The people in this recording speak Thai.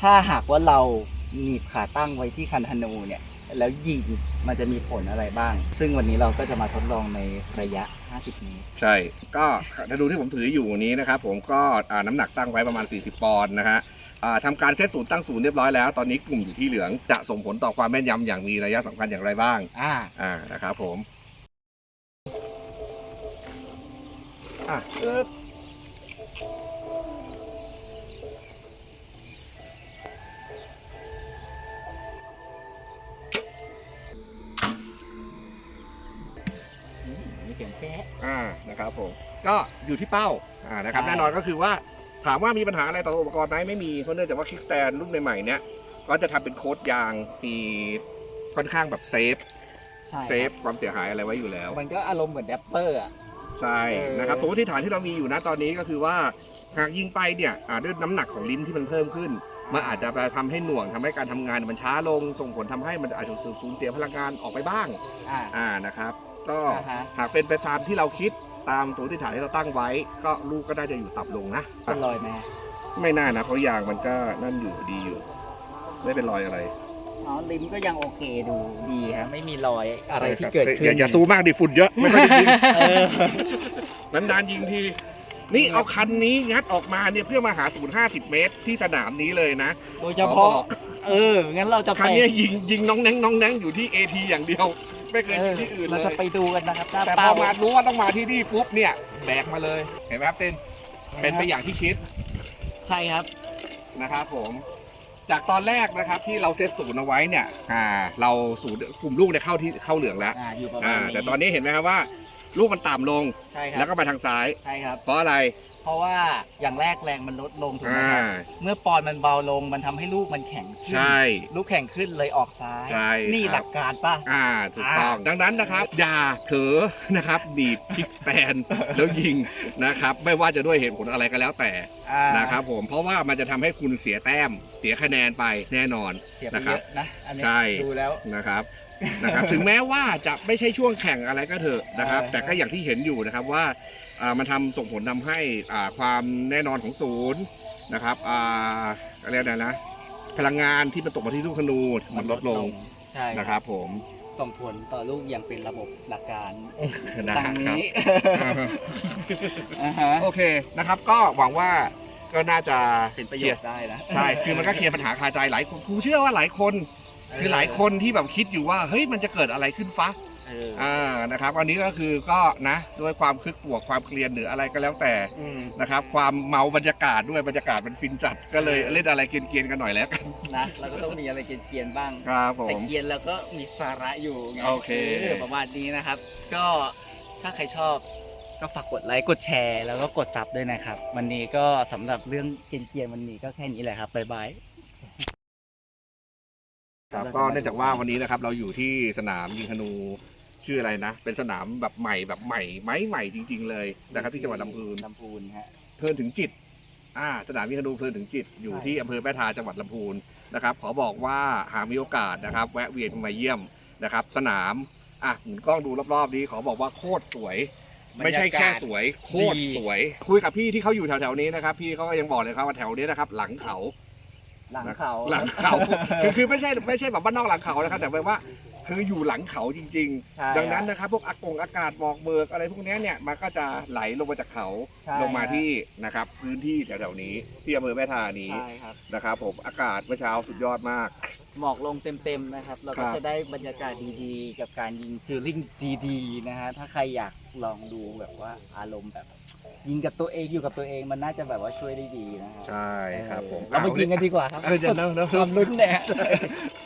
ถ้าหากว่าเราหนีบขาตั้งไว้ที่คันธนูเนี่ย แล้วยิงมันจะมีผลอะไรบ้าง ซึ่งวันนี้เราก็จะมาทดลองในระยะ 50 เมตร ใช่ ก็ธนูที่ผมถืออยู่นี้นะครับผมก็อ่าน้ำหนักตั้งไว้ประมาณ 40 ปอนด์นะฮะอ่าทำการเซตศูนย์ตั้งศูนย์เรียบร้อยแล้ว ตอนนี้กลุ่มอยู่ที่เหลืองจะส่งผลต่อความแม่นยำอย่างมีนัยสำคัญอย่างไรบ้าง อ่า อ่า นะครับผม อะปึ๊บมีเสีย แป๊ะอ่านะครับผมก็อยู่ที่เป้าอ่านะครับใช่ แน่นอนก็คือว่าถามว่ามีปัญหาอะไรต่ออุปกรณ์ไหมไม่มีเพราะเนื่องจากว่าคิกสแตนรุ่นใหม่ๆเนี้ยก็จะทำเป็นโค้ดยางมีค่อนข้างแบบเซฟใช่เซฟความเสียหายอะไรไว้อยู่แล้ว มันก็อารมณ์เหมือนแดปเปอร์อะ ใช่เออ นะครับสมมติฐานที่เรามีอยู่นะตอนนี้ก็คือว่าหากยิงไปเนี่ยอ่าด้วยน้ำหนักของลิ้นที่มันเพิ่มขึ้น มันอาจจะไปทำให้หน่วงทำให้การทำงานมันช้าลง ส่งผลทำให้มันอาจจะสูญเสียพลังงานออกไปบ้างอ่า อ่านะครับ ก็อ่าฮะ หากเป็นไปตามที่เราคิดตามสมมติฐานที่เราตั้งไว้ ก็ลูกก็น่าจะอยู่ต่ำลงนะเป็นรอยไหมไม่น่านะเพราะยางมันก็นั่นอยู่ดีอยู่ ไม่เป็นรอยอะไรอ๋อลิ้นก็ยังโอเคดูดีฮะไม่มีรอยอะไรที่เกิดขึ้นอย่าอย่าซูมมากดิฝุ่นเยอะไม่ค่อยจะยิงเออ นานๆยิงทีนี่เอาคันนี้งัดออกมาเนี่ยเพื่อมาหาศูนย์ห้าสิบเมตรที่สนามนี้เลยนะ โดยเฉพาะ เออ งั้นเราจะคัไปนเนี้ยยิงยิงน้องแน้งน้องแน้งอยู่ที่เอทีอย่างเดียว ไม่เคยเอยิองที่อื่นเลเราย จะไปดูกันนะครับหน้าแต่พเป้า อมารู้ว่าต้องมาที่นี่ปุ๊บเนี่ยแบกมาเลยเห็นไหมครับเต้นเป็นไปอย่างที่คิดใช่ครับ นะครับผม จากตอนแรกนะครับที่เราเซตศูนย์เอาไว้เนี่ยอ่าเราศูนย์กลุ่มลูกเนี่ยเข้าที่เข้าเหลืองแล้วอ่า อยู่ประมาอ่าณนี้แต่ตอนนี้เห็นไหมครับว่า ลูกมันต่ำลงใช่คแล้รัวบ ก็มาทางซ้าย ใช่ครับ เพราะอะไร เพราะว่าอย่างแรกแรงมันลดลงถูกไหมอ่า ครับเมื่อปอนด์มันเบาลงมันทำให้ลูกมันแข็งขึ้นใช่ ลูกแข็งขึ้นเลยออกซ้าย ใช่นี่ครับ หลักการป่ะ อ่าถูกต้องอ่าดังนั้นนะครับ อย่าเถอนะครับบีบคิกสแตนแล้วยิงนะครับ ไม่ว่าจะด้วยเหตุผลอะไรก็แล้วแต่อ่านะครับผมเพราะว่ามันจะทำให้คุณเสียแต้ม เสียคะแนนไปแน่นอน เสียไปนะครัเยบอะนะ อันนี้ใช่ ดูแล้ว นะครับนะครับ ถึงแม้ว่าจะไม่ใช่ช่วงแข่งอะไรก็เถอะนะครับอ่าแต่ก็อย่างที่เห็นอยู่นะครับว่าอ่า มันทำส่งผลทำให้อ่าความแน่นอนของศูนย์นะครับอ่าอะไรยกอะไรนะพลังงานที่มันตกมาที่ลูกธนูมันลดลงใช่นะครับผมส่งผลต่อลูกอย่างเป็นระบบหลักการนะดังครับนี้อ่าฮะโอเคนะครับ ก็หวังว่าก็น่าจะเป็นประโยชน์ได้นะใช่คือมันก็เคลียร์ปัญหาคาใจหลายคนครูเชื่อว่าหลายคน คือหลายคนที่แบบคิดอยู่ว่าเฮ้ยมันจะเกิดอะไรขึ้นฟะเอออ่านะครับอันนี้ก็คือก็นะด้วยความคึกบวกความเคลียร์หรืออะไรก็แล้วแต่อืมนะครับ ความเมาบรรยากาศด้วยบรรยากาศมันฟินจัดก็เลยเล่นอะไรเกรียนๆกันหน่อยแล้วกันนะเราก็ต้องมีอะไรเกรียนๆบ้างครับผแต่มเกรียนแล้วก็มีสาระอยู่ไงโอเคประมาณนี้นะครับ ก็ถ้าใครชอบก็ฝากกดไลค์กดแชร์แล้วก็กดซับด้วยนะครับ วันนี้ก็สำหรับเรื่องเกรียนๆวันนี้ก็แค่นี้แหละครับบ๊ายบายครับก็เนื่องจากว่าวันนี้นะครับเราอยู่ที่สนามยิงธนู ชื่ออะไรนะ เป็นสนามแบบใหม่แบบใหม่ไม้ใหม่จริง ๆ เลยนะครับที่จังหวัดลำพูนลำพูนฮะเพลินถึงจิตอ่าสนามยิงธนูเพลินถึงจิตอยู่ใช่ที่อำเภอแม่ทาจังหวัดลำพูนนะครับขอบอกว่าหากมีโอกาสนะครับ แวะเวียนมาเยี่ยมนะครับ สนามอะหมุนกล้องดูรอบๆนี้ขอบอกว่าโคตรสวย ไม่ใช่แค่สวย โคตรสวย คุยกับพี่ที่เขาอยู่แถวๆนี้นะครับ พี่เขาก็ยังบอกเลยครับว่าแถวนี้นะครับ หลังเขาหลังเขาหลังเขาคือคือไม่ใช่ไม่ใช่แบบบ้านนอกหลังเขานะครับ แต่แปลว่า คืออยู่หลังเขาจริง ใช่ๆ ดังนั้นนะครับ พวกอากงอากาศหมอกเบิกอะไรพวกเนี้ยเนี่ยมันก็จะไหลลงมาจากเขาใช่ ลงมาที่นะครับ พื้นที่แถวๆนี้ที่อำเภอแม่ทานี้ใช่ครับ นะครับ ผมอากาศเมื่อเช้าสุดยอดมาก หมอกลงเต็มๆนะครับ เราครัก็บ จะได้บรรยากาศดีๆ กับการยิงฟิลลิ่งดีๆนะฮะ ถ้าใครอยากลองดูแบบว่าอารมณ์แบบ ยิงกับตัวเองอยู่กับตัวเองมันน่าจะแบบว่าช่วยได้ดีนะฮะใช่ครับผมเราไปยิงกันดีกว่าครับเออเดี๋ยวเดี๋ยวเดี๋ยวความลุ้นเนี่ย